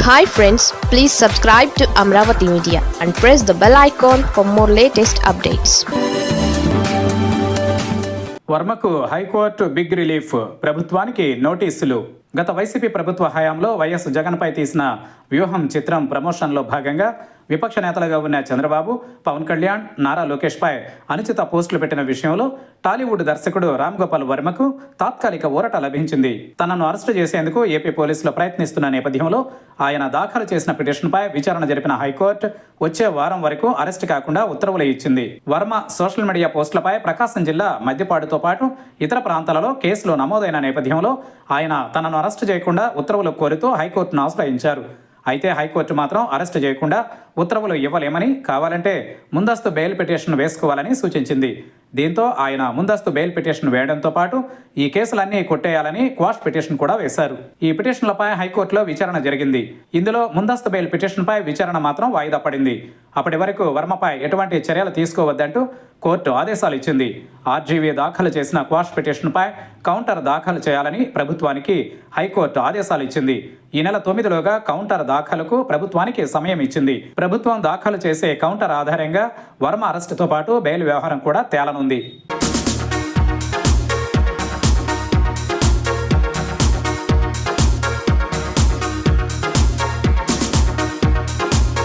Hi friends please subscribe to Amaravati media and press the bell icon for more latest updates వర్మకు high court big relief. ప్రభుత్వానికి నోటీసులు. గత YCP ప్రభుత్వ హయాంలో YS జగన్పై తీసిన వ్యూహం చిత్రం ప్రమోషన్లో భాగంగా విపక్ష నేతలుగా ఉన్న చంద్రబాబు పవన్ కళ్యాణ్ నారా లోకేష్పై అనుచిత పోస్టులు పెట్టిన విషయంలో టాలీవుడ్ దర్శకుడు రామ్ గోపాల్ వర్మకు తాత్కాలిక ఊరట లభించింది. తనను అరెస్టు చేసేందుకు ఏపీ పోలీసులు ప్రయత్నిస్తున్న నేపథ్యంలో ఆయన దాఖలు చేసిన పిటిషన్పై విచారణ జరిపిన హైకోర్టు వచ్చే వారం వరకు అరెస్టు కాకుండా ఉత్తర్వులు ఇచ్చింది. వర్మ సోషల్ మీడియా పోస్టులపై ప్రకాశం జిల్లా మద్యపాడుతో పాటు ఇతర ప్రాంతాలలో కేసులు నమోదైన నేపథ్యంలో ఆయన తనను అరెస్టు చేయకుండా ఉత్తర్వులు కోరుతూ హైకోర్టును ఆశ్రయించారు. అయితే హైకోర్టు మాత్రం అరెస్టు చేయకుండా ఉత్తర్వులు ఇవ్వలేమని కావాలంటే ముందస్తు బెయిల్ పిటిషన్ వేసుకోవాలని సూచించింది. దీంతో ఆయన ముందస్తు బెయిల్ పిటిషన్ వేయడంతో పాటు ఈ కేసులన్నీ కొట్టేయాలని క్వాష్ పిటిషన్ కూడా వేశారు. ఈ పిటిషన్లపై హైకోర్టులో విచారణ జరిగింది. ఇందులో ముందస్తు బెయిల్ పిటిషన్పై విచారణ మాత్రం వాయిదా పడింది. అప్పటి వరకు వర్మపై ఎటువంటి చర్యలు తీసుకోవద్దంటూ కోర్టు ఆదేశాలు ఇచ్చింది. ఆర్జీవీ దాఖలు చేసిన క్వాష్ పిటిషన్పై కౌంటర్ దాఖలు చేయాలని ప్రభుత్వానికి హైకోర్టు ఆదేశాలు ఇచ్చింది. ఈ నెల తొమ్మిదిలోగా కౌంటర్ దాఖలుకు ప్రభుత్వానికి సమయం ఇచ్చింది. ప్రభుత్వం దాఖలు చేసే కౌంటర్ ఆధారంగా వర్మ అరెస్టుతో పాటు బెయిల్ వ్యవహారం కూడా తేలనుంది.